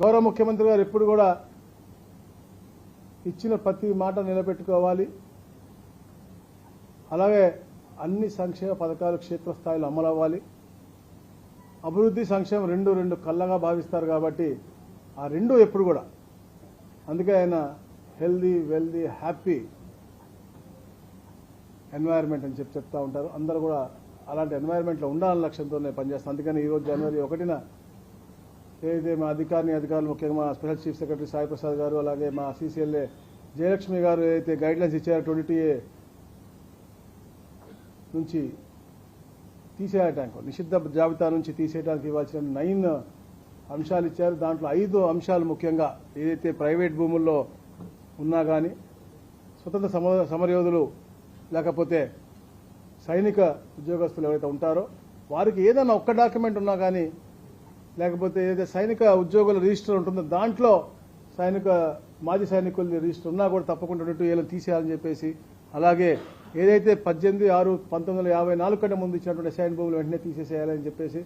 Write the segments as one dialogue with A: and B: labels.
A: గౌరవ ముఖ్యమంత్రి గారు ఎప్పుడు కూడా ఇచ్చిన ప్రతి మాట నిలబెట్టుకోవాలి. అలాగే అన్ని సంక్షేమ పథకాలు క్షేత్రస్థాయిలో అమలవ్వాలి. అభివృద్ధి సంక్షేమం రెండు రెండు కళ్ళగా భావిస్తారు కాబట్టి ఆ రెండు ఎప్పుడు కూడా. అందుకే ఆయన హెల్దీ వెల్దీ హ్యాపీ ఎన్వైర్న్మెంట్ అని చెప్పి చెప్తా ఉంటారు. అందరూ కూడా అలాంటి ఎన్వైరన్మెంట్లో ఉండాలని లక్ష్యంతోనే పనిచేస్తాను అందుకని ఈరోజు జనవరి ఒకటిన ఏదైతే మా అధికారిని అధికారులు ముఖ్యంగా మా special chief secretary Sai Prasad గారు అలాగే మా సీసీఎల్ఏ జయలక్ష్మి గారు ఏదైతే గైడ్లైన్స్ ఇచ్చారో ట్వంటీ ఏ నుంచి తీసేయటానికి నిషిద్ధ జాబితా నుంచి తీసేయడానికి ఇవ్వాల్సిన నైన్ అంశాలు ఇచ్చారు. దాంట్లో ఐదు అంశాలు ముఖ్యంగా ఏదైతే ప్రైవేట్ భూముల్లో ఉన్నా కానీ స్వతంత్ర సమ సమరయోధులు లేకపోతే సైనిక ఉద్యోగస్తులు ఎవరైతే ఉంటారో వారికి ఏదైనా ఒక్క డాక్యుమెంట్ ఉన్నా కానీ లేకపోతే ఏదైతే సైనిక ఉద్యోగుల రిజిస్టర్ ఉంటుందో దాంట్లో సైనిక మాజీ సైనికుల రిజిస్టర్ ఉన్నా కూడా తప్పకుండా ట్వంటీ ఏళ్ళు తీసేయాలని చెప్పేసి అలాగే ఏదైతే పద్దెనిమిది ఆరు పంతొమ్మిది వందల యాభై నాలుగు కంటే ముందు ఇచ్చినటువంటి సైన్ భూములు వెంటనే తీసేసేయాలని చెప్పేసి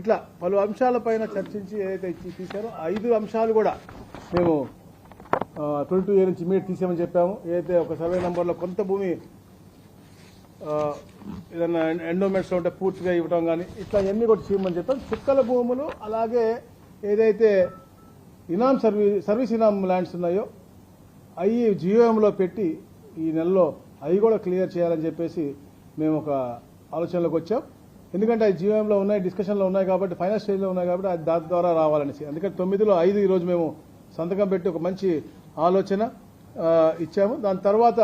A: ఇట్లా పలు అంశాలపైన చర్చించి ఏదైతే ఇచ్చి తీశారో ఐదు అంశాలు కూడా మేము ట్వంటీ టూ ఇయర్ నుంచి ఇమీడియట్ తీసామని చెప్పాము. ఏదైతే ఒక సర్వే నెంబర్లో కొంత భూమి ఏదైనా ఎండోమెంట్స్ ఉంటే పూర్తిగా ఇవ్వడం కానీ ఇట్లా ఇవన్నీ కూడా చేయమని చెప్పాం చుక్కల భూములు అలాగే ఏదైతే ఇనాం సర్వీస్ సర్వీస్ ఇనాం ల్యాండ్స్ ఉన్నాయో అవి జియోఎంలో పెట్టి ఈ నెలలో అవి కూడా క్లియర్ చేయాలని చెప్పేసి మేము ఒక ఆలోచనలోకి వచ్చాం. ఎందుకంటే అవి జియోఎంలో ఉన్నాయి డిస్కషన్లో ఉన్నాయి కాబట్టి ఫైనల్ స్టేజ్లో ఉన్నాయి కాబట్టి అది దాని ద్వారా రావాలనేసి అందుకని తొమ్మిదిలో ఐదు ఈరోజు మేము సంతకం పెట్టి ఒక మంచి ఆలోచన ఇచ్చాము. దాని తర్వాత